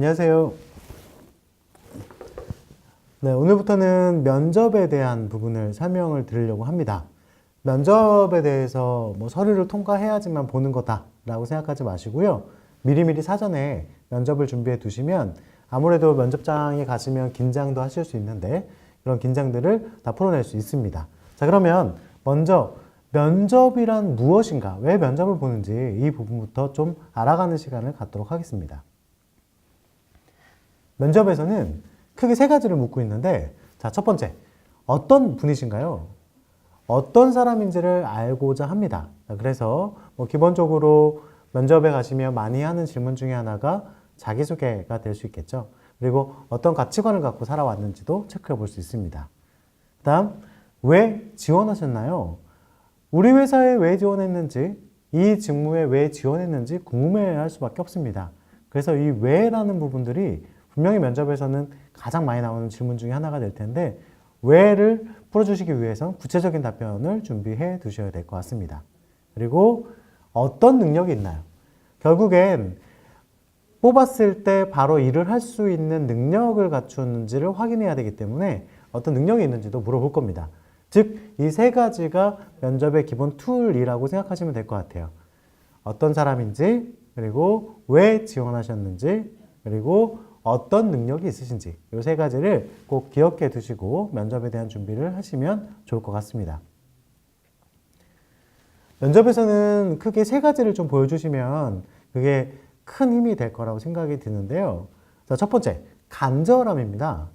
안녕하세요. 네, 오늘부터는 면접에 대한 부분을 설명을 드리려고 합니다. 면접에 대해서 뭐 서류를 통과해야지만 보는 거다라고 생각하지 마시고요. 미리미리 사전에 면접을 준비해 두시면 아무래도 면접장에 가시면 긴장도 하실 수 있는데 그런 긴장들을 다 풀어낼 수 있습니다. 자, 그러면 먼저 면접이란 무엇인가, 왜 면접을 보는지 이 부분부터 좀 알아가는 시간을 갖도록 하겠습니다. 면접에서는 크게 세 가지를 묻고 있는데, 자, 첫 번째, 어떤 분이신가요? 어떤 사람인지를 알고자 합니다. 자, 그래서 뭐 기본적으로 면접에 가시면 많이 하는 질문 중에 하나가 자기소개가 될 수 있겠죠. 그리고 어떤 가치관을 갖고 살아왔는지도 체크해 볼 수 있습니다. 그 다음, 왜 지원하셨나요? 우리 회사에 왜 지원했는지, 이 직무에 왜 지원했는지 궁금해 할 수밖에 없습니다. 그래서 이 왜라는 부분들이 분명히 면접에서는 가장 많이 나오는 질문 중에 하나가 될 텐데, 왜를 풀어주시기 위해선 구체적인 답변을 준비해 두셔야 될 것 같습니다. 그리고 어떤 능력이 있나요? 결국엔 뽑았을 때 바로 일을 할 수 있는 능력을 갖추는지를 확인해야 되기 때문에 어떤 능력이 있는지도 물어볼 겁니다. 즉, 이 세 가지가 면접의 기본 툴이라고 생각하시면 될 것 같아요. 어떤 사람인지, 그리고 왜 지원하셨는지, 그리고 어떤 능력이 있으신지, 이 세 가지를 꼭 기억해 두시고 면접에 대한 준비를 하시면 좋을 것 같습니다. 면접에서는 크게 세 가지를 좀 보여주시면 그게 큰 힘이 될 거라고 생각이 드는데요. 자, 첫 번째, 간절함입니다.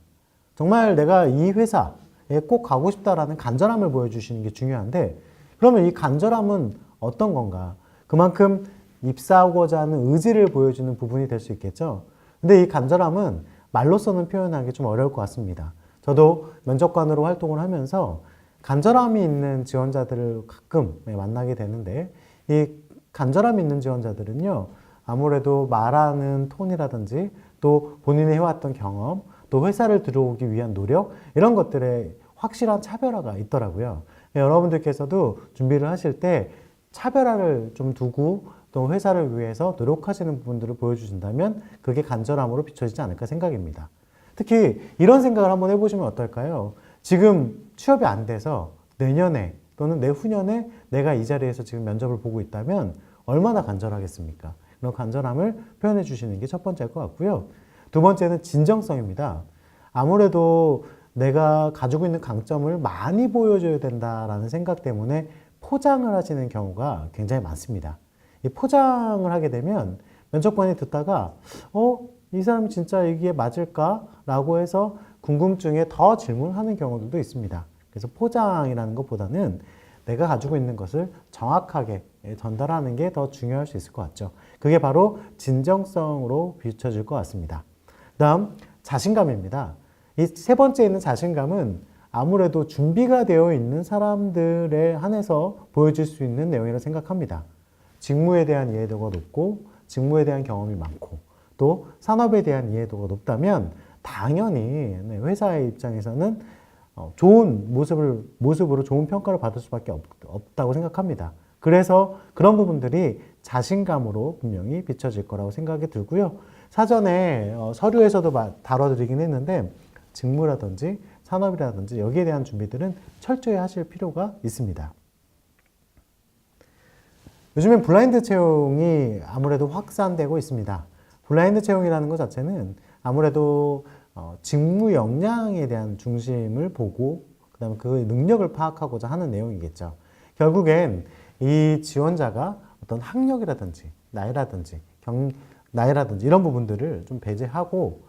정말 내가 이 회사에 꼭 가고 싶다라는 간절함을 보여주시는 게 중요한데, 그러면 이 간절함은 어떤 건가? 그만큼 입사하고자 하는 의지를 보여주는 부분이 될 수 있겠죠. 근데 이 간절함은 말로서는 표현하기 좀 어려울 것 같습니다. 저도 면접관으로 활동을 하면서 간절함이 있는 지원자들을 가끔 네, 만나게 되는데, 이 간절함이 있는 지원자들은요, 아무래도 말하는 톤이라든지 또 본인이 해왔던 경험, 또 회사를 들어오기 위한 노력, 이런 것들에 확실한 차별화가 있더라고요. 네, 여러분들께서도 준비를 하실 때 차별화를 좀 두고 또 회사를 위해서 노력하시는 부분들을 보여주신다면 그게 간절함으로 비춰지지 않을까 생각입니다. 특히 이런 생각을 한번 해보시면 어떨까요? 지금 취업이 안 돼서 내년에 또는 내후년에 내가 이 자리에서 지금 면접을 보고 있다면 얼마나 간절하겠습니까? 그런 간절함을 표현해 주시는 게 첫 번째일 것 같고요. 두 번째는 진정성입니다. 아무래도 내가 가지고 있는 강점을 많이 보여줘야 된다라는 생각 때문에 포장을 하시는 경우가 굉장히 많습니다. 이 포장을 하게 되면 면접관이 듣다가 어? 이 사람이 진짜 이게 맞을까? 라고 해서 궁금증에 더 질문하는 경우들도 있습니다. 그래서 포장이라는 것보다는 내가 가지고 있는 것을 정확하게 전달하는 게 더 중요할 수 있을 것 같죠. 그게 바로 진정성으로 비춰질 것 같습니다. 다음, 자신감입니다. 이 세 번째 있는 자신감은 아무래도 준비가 되어 있는 사람들에 한해서 보여질 수 있는 내용이라고 생각합니다. 직무에 대한 이해도가 높고, 직무에 대한 경험이 많고, 또 산업에 대한 이해도가 높다면 당연히 회사의 입장에서는 어, 좋은 모습을, 모습으로 좋은 평가를 받을 수밖에 없, 없다고 생각합니다. 그래서 그런 부분들이 자신감으로 분명히 비춰질 거라고 생각이 들고요. 사전에 어, 서류에서도 다뤄드리긴 했는데 직무라든지 산업이라든지 여기에 대한 준비들은 철저히 하실 필요가 있습니다. 요즘엔 블라인드 채용이 아무래도 확산되고 있습니다. 블라인드 채용이라는 것 자체는 아무래도 어, 직무 역량에 대한 중심을 보고 그다음에 그 능력을 파악하고자 하는 내용이겠죠. 결국엔 이 지원자가 어떤 학력이라든지 나이라든지 경 나이라든지 이런 부분들을 좀 배제하고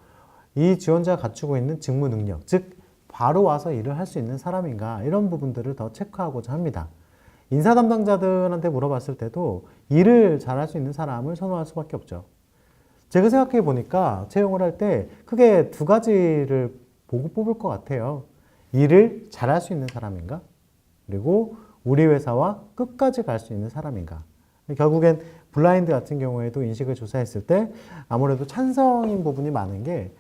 이 지원자가 갖추고 있는 직무 능력, 즉 바로 와서 일을 할 수 있는 사람인가 이런 부분들을 더 체크하고자 합니다. 인사 담당자들한테 물어봤을 때도 일을 잘할 수 있는 사람을 선호할 수밖에 없죠. 제가 생각해 보니까 채용을 할 때 크게 두 가지를 보고 뽑을 것 같아요. 일을 잘할 수 있는 사람인가? 그리고 우리 회사와 끝까지 갈 수 있는 사람인가? 결국엔 블라인드 같은 경우에도 인식을 조사했을 때 아무래도 찬성인 부분이 많은 게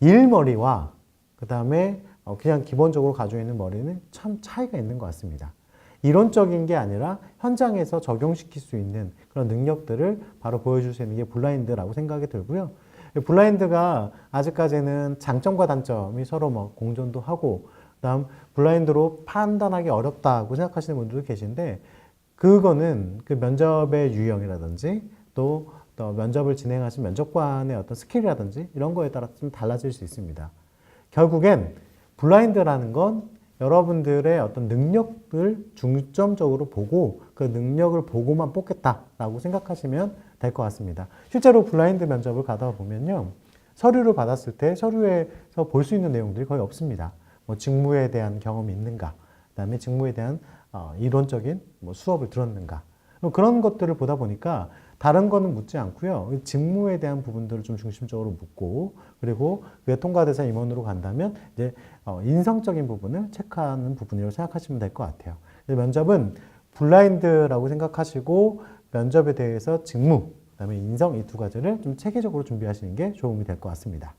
일머리와 그 다음에 그냥 기본적으로 가지고 있는 머리는 참 차이가 있는 것 같습니다. 이론적인 게 아니라 현장에서 적용시킬 수 있는 그런 능력들을 바로 보여줄 수 있는 게 블라인드라고 생각이 들고요. 블라인드가 아직까지는 장점과 단점이 서로 뭐 공존도 하고 그다음 블라인드로 판단하기 어렵다고 생각하시는 분들도 계신데 그거는 그 면접의 유형이라든지 또, 또 면접을 진행하신 면접관의 어떤 스킬이라든지 이런 거에 따라 좀 달라질 수 있습니다. 결국엔 블라인드라는 건 여러분들의 어떤 능력을 중점적으로 보고 그 능력을 보고만 뽑겠다라고 생각하시면 될 것 같습니다. 실제로 블라인드 면접을 가다 보면요. 서류를 받았을 때 서류에서 볼 수 있는 내용들이 거의 없습니다. 뭐 직무에 대한 경험이 있는가, 그 다음에 직무에 대한 어, 이론적인 뭐 수업을 들었는가, 뭐 그런 것들을 보다 보니까 다른 거는 묻지 않고요. 직무에 대한 부분들을 좀 중심적으로 묻고 그리고 그게 통과돼서 임원으로 간다면 이제 어, 인성적인 부분을 체크하는 부분이라고 생각하시면 될 것 같아요. 면접은 블라인드라고 생각하시고 면접에 대해서 직무, 그다음에 인성 이 두 가지를 좀 체계적으로 준비하시는 게 도움이 될 것 같습니다.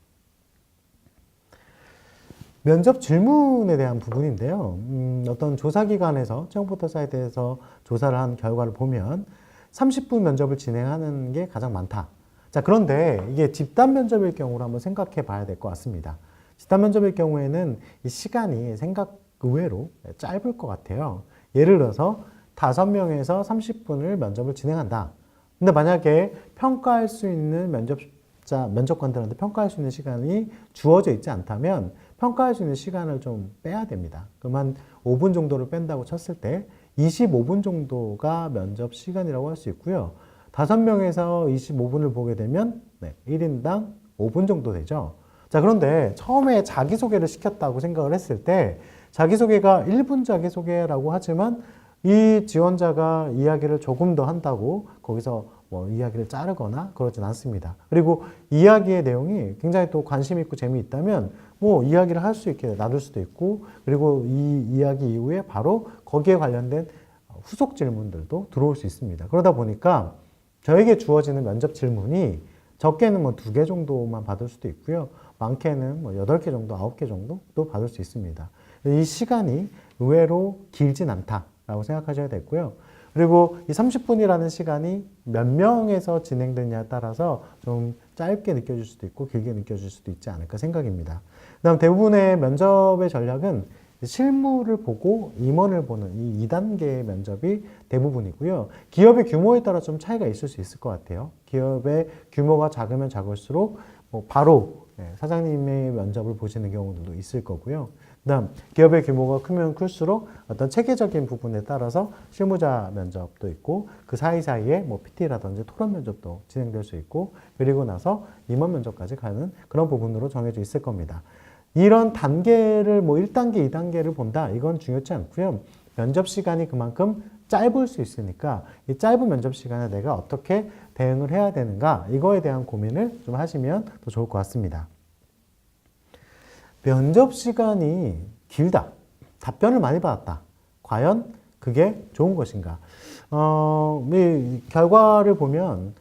면접 질문에 대한 부분인데요. 음, 어떤 조사기관에서 채용포털 사이트에서 조사를 한 결과를 보면 30분 면접을 진행하는 게 가장 많다. 자, 그런데 이게 집단 면접일 경우로 한번 생각해 봐야 될 것 같습니다. 집단 면접일 경우에는 이 시간이 생각 의외로 짧을 것 같아요. 예를 들어서 다섯 명에서 30분을 면접을 진행한다. 근데 만약에 평가할 수 있는 면접자, 면접관들한테 평가할 수 있는 시간이 주어져 있지 않다면 평가할 수 있는 시간을 좀 빼야 됩니다. 그럼 한 5분 정도를 뺀다고 쳤을 때 25분 정도가 면접 시간이라고 할 수 있고요. 5명에서 25분을 보게 되면 네, 1인당 5분 정도 되죠. 자, 그런데 처음에 자기소개를 시켰다고 생각을 했을 때 자기소개가 1분 자기소개라고 하지만 이 지원자가 이야기를 조금 더 한다고 거기서 뭐 이야기를 자르거나 그러진 않습니다. 그리고 이야기의 내용이 굉장히 또 관심 있고 재미있다면 뭐 이야기를 할 수 있게 놔둘 수도 있고 그리고 이 이야기 이후에 바로 거기에 관련된 후속 질문들도 들어올 수 있습니다. 그러다 보니까 저에게 주어지는 면접 질문이 적게는 뭐 두 개 정도만 받을 수도 있고요. 많게는 뭐 여덟 개 정도, 아홉 개 정도도 받을 수 있습니다. 이 시간이 의외로 길진 않다라고 생각하셔야 되고요. 그리고 이 30분이라는 시간이 몇 명에서 진행되냐에 따라서 좀 짧게 느껴질 수도 있고 길게 느껴질 수도 있지 않을까 생각입니다. 그다음 대부분의 면접의 전략은 실무를 보고 임원을 보는 이 2단계 면접이 대부분이고요. 기업의 규모에 따라 좀 차이가 있을 수 있을 것 같아요. 기업의 규모가 작으면 작을수록 뭐 바로 예, 사장님의 면접을 보시는 경우도 있을 거고요. 그다음 기업의 규모가 크면 클수록 어떤 체계적인 부분에 따라서 실무자 면접도 있고 그 사이사이에 뭐 PT라든지 토론 면접도 진행될 수 있고 그리고 나서 임원 면접까지 가는 그런 부분으로 정해져 있을 겁니다. 이런 단계를 뭐 1단계, 2단계를 본다. 이건 중요치 않고요. 면접 시간이 그만큼 짧을 수 있으니까 이 짧은 면접 시간에 내가 어떻게 대응을 해야 되는가 이거에 대한 고민을 좀 하시면 더 좋을 것 같습니다. 면접 시간이 길다. 답변을 많이 받았다. 과연 그게 좋은 것인가? 어, 이 결과를 보면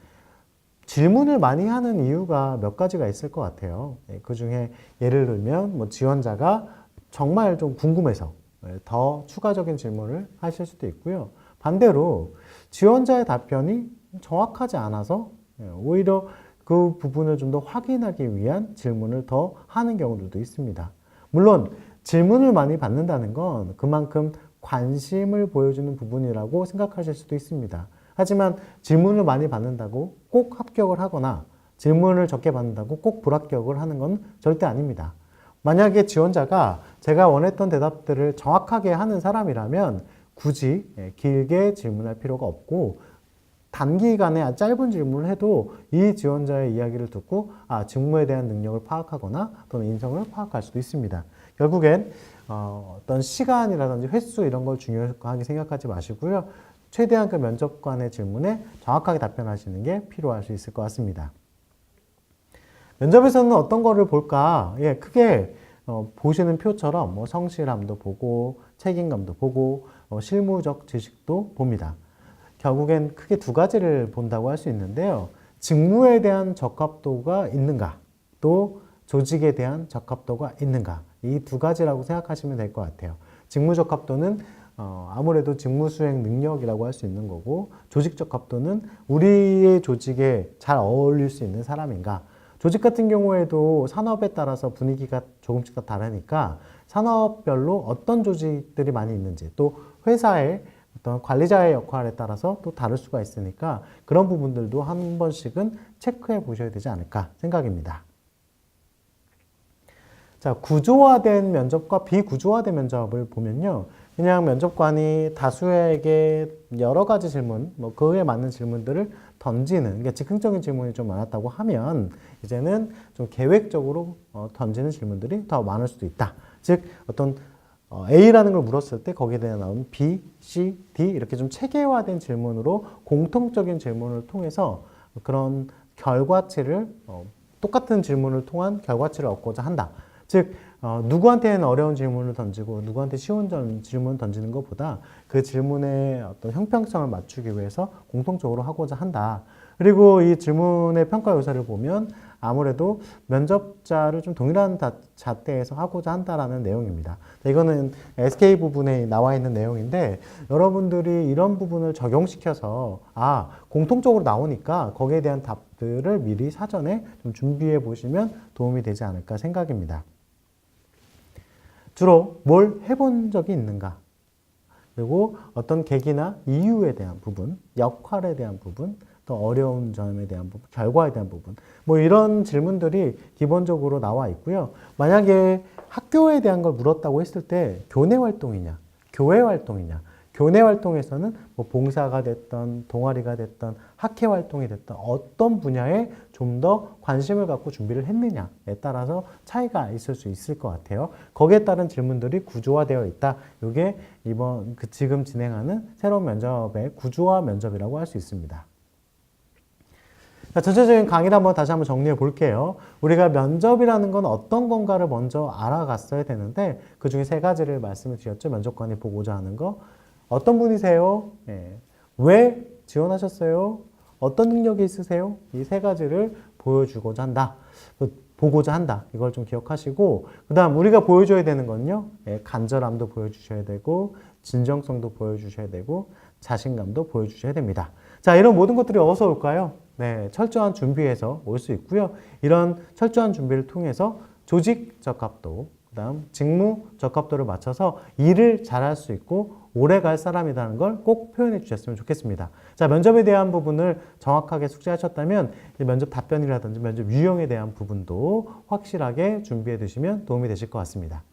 질문을 많이 하는 이유가 몇 가지가 있을 것 같아요. 그 중에 예를 들면 뭐 지원자가 정말 좀 궁금해서 예, 더 추가적인 질문을 하실 수도 있고요. 반대로 지원자의 답변이 정확하지 않아서 예, 오히려 그 부분을 좀 더 확인하기 위한 질문을 더 하는 경우들도 있습니다. 물론 질문을 많이 받는다는 건 그만큼 관심을 보여주는 부분이라고 생각하실 수도 있습니다. 하지만 질문을 많이 받는다고 꼭 합격을 하거나 질문을 적게 받는다고 꼭 불합격을 하는 건 절대 아닙니다. 만약에 지원자가 제가 원했던 대답들을 정확하게 하는 사람이라면 굳이 예, 길게 질문할 필요가 없고 단기간에 짧은 질문을 해도 이 지원자의 이야기를 듣고 아, 직무에 대한 능력을 파악하거나 또는 인성을 파악할 수도 있습니다. 결국엔 어, 어떤 시간이라든지 횟수 이런 걸 중요하게 생각하지 마시고요. 최대한 그 면접관의 질문에 정확하게 답변하시는 게 필요할 수 있을 것 같습니다. 면접에서는 어떤 거를 볼까? 예, 크게 어, 보시는 표처럼 뭐 성실함도 보고 책임감도 보고 어, 실무적 지식도 봅니다. 결국엔 크게 두 가지를 본다고 할 수 있는데요. 직무에 대한 적합도가 있는가, 또 조직에 대한 적합도가 있는가. 이 두 가지라고 생각하시면 될 것 같아요. 직무 적합도는 어, 아무래도 직무 수행 능력이라고 할 수 있는 거고, 조직 적 합도는 우리의 조직에 잘 어울릴 수 있는 사람인가, 조직 같은 경우에도 산업에 따라서 분위기가 조금씩 다 다르니까 산업별로 어떤 조직들이 많이 있는지 또 회사의 어떤 관리자의 역할에 따라서 또 다를 수가 있으니까 그런 부분들도 한 번씩은 체크해 보셔야 되지 않을까 생각입니다. 자, 구조화된 면접과 비구조화된 면접을 보면요. 그냥 면접관이 다수에게 여러 가지 질문, 뭐 그에 맞는 질문들을 던지는, 그러니까 즉흥적인 질문이 좀 많았다고 하면 이제는 좀 계획적으로 어, 던지는 질문들이 더 많을 수도 있다. 즉, 어떤 어, A라는 걸 물었을 때 거기에 대해 나오는 B, C, D 이렇게 좀 체계화된 질문으로 공통적인 질문을 통해서 그런 결과치를 어, 똑같은 질문을 통한 결과치를 얻고자 한다. 즉 어, 누구한테는 어려운 질문을 던지고 누구한테 쉬운 전- 질문을 던지는 것보다 그 질문의 어떤 형평성을 맞추기 위해서 공통적으로 하고자 한다. 그리고 이 질문의 평가 요소를 보면 아무래도 면접자를 좀 동일한 다- 잣대에서 하고자 한다라는 내용입니다. 이거는 SK 부분에 나와 있는 내용인데 여러분들이 이런 부분을 적용시켜서 아 공통적으로 나오니까 거기에 대한 답들을 미리 사전에 좀 준비해 보시면 도움이 되지 않을까 생각입니다. 주로 뭘 해본 적이 있는가? 그리고 어떤 계기나 이유에 대한 부분, 역할에 대한 부분, 또 어려운 점에 대한 부분, 결과에 대한 부분, 뭐 이런 질문들이 기본적으로 나와 있고요. 만약에 학교에 대한 걸 물었다고 했을 때 교내 활동이냐, 교회 활동이냐, 교내 활동에서는 뭐 봉사가 됐던 동아리가 됐던 학회 활동이 됐던 어떤 분야에 좀 더 관심을 갖고 준비를 했느냐에 따라서 차이가 있을 수 있을 것 같아요. 거기에 따른 질문들이 구조화되어 있다. 이게 이번 그 지금 진행하는 새로운 면접의 구조화 면접이라고 할 수 있습니다. 자, 전체적인 강의를 한번 다시 한번 정리해 볼게요. 우리가 면접이라는 건 어떤 건가를 먼저 알아갔어야 되는데 그 중에 세 가지를 말씀을 드렸죠. 면접관이 보고자 하는 거. 어떤 분이세요? 예. 왜 지원하셨어요? 어떤 능력이 있으세요? 이 세 가지를 보여주고자 한다. 또 보고자 한다. 이걸 좀 기억하시고 그 다음 우리가 보여줘야 되는 건요. 예, 간절함도 보여주셔야 되고 진정성도 보여주셔야 되고 자신감도 보여주셔야 됩니다. 자, 이런 모든 것들이 어디서 올까요? 네, 철저한 준비에서 올 수 있고요. 이런 철저한 준비를 통해서 조직 적합도, 그 다음 직무 적합도를 맞춰서 일을 잘할 수 있고 오래 갈 사람이라는 걸 꼭 표현해 주셨으면 좋겠습니다. 자, 면접에 대한 부분을 정확하게 숙지하셨다면 이 면접 답변이라든지 면접 유형에 대한 부분도 확실하게 준비해 두시면 도움이 되실 것 같습니다.